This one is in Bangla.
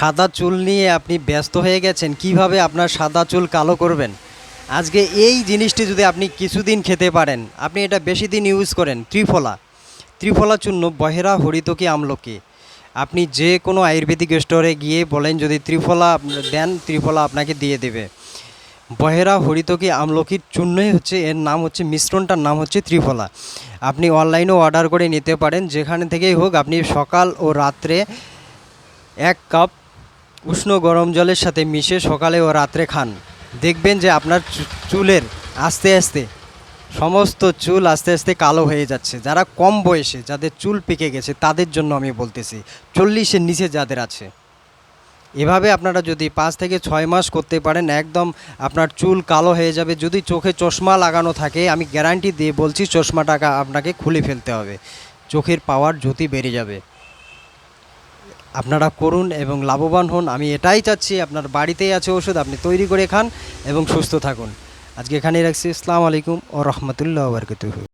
সাদা চুল নিয়ে আপনি ব্যস্ত হয়ে গেছেন, কীভাবে আপনার সাদা চুল কালো করবেন? আজকে এই জিনিসটি যদি আপনি কিছুদিন খেতে পারেন, আপনি এটা বেশি দিন ইউজ করেন, ত্রিফলা। ত্রিফলা চূর্ণ, বহেরা হরিতকি আমলকি। আপনি যে কোনো আয়ুর্বেদিক স্টোরে গিয়ে বলেন যদি ত্রিফলা দেন, ত্রিফলা আপনাকে দিয়ে দেবে। বহেরা হরিতকি আমলকির চূর্ণই হচ্ছে, এর নাম হচ্ছে, মিশ্রণটার নাম হচ্ছে ত্রিফলা। আপনি অনলাইনেও অর্ডার করে নিতে পারেন, যেখানে থেকেই হোক, আপনি সকাল ও রাত্রে এক কাপ উষ্ণ গরম জলের সাথে মিশে সকালে ও রাত্রে খান। দেখবেন যে আপনার চুলের আস্তে আস্তে, সমস্ত চুল আস্তে আস্তে কালো হয়ে যাচ্ছে। যারা কম বয়সে, যাদের চুল পেকে গেছে, তাদের জন্য আমি বলতেছি, চল্লিশের নিচে যাদের আছে। এভাবে আপনারা যদি পাঁচ থেকে ছয় মাস করতে পারেন, একদম আপনার চুল কালো হয়ে যাবে। যদি চোখে চশমা লাগানো থাকে, আমি গ্যারান্টি দিয়ে বলছি, চশমাটাকা আপনাকে খুলে ফেলতে হবে। চোখের পাওয়ার জ্যোতি বেড়ে যাবে। আপনারা করুন এবং লাভবান হন। আমি এটাই চাচ্ছি, আপনার বাড়িতেই আছে ওষুধ, আপনি তৈরি করে খান এবং সুস্থ থাকুন। আজকে এখানেই রাখছি। আসসালামু আলাইকুম ও রহমতুল্লাহ বরকতুহ।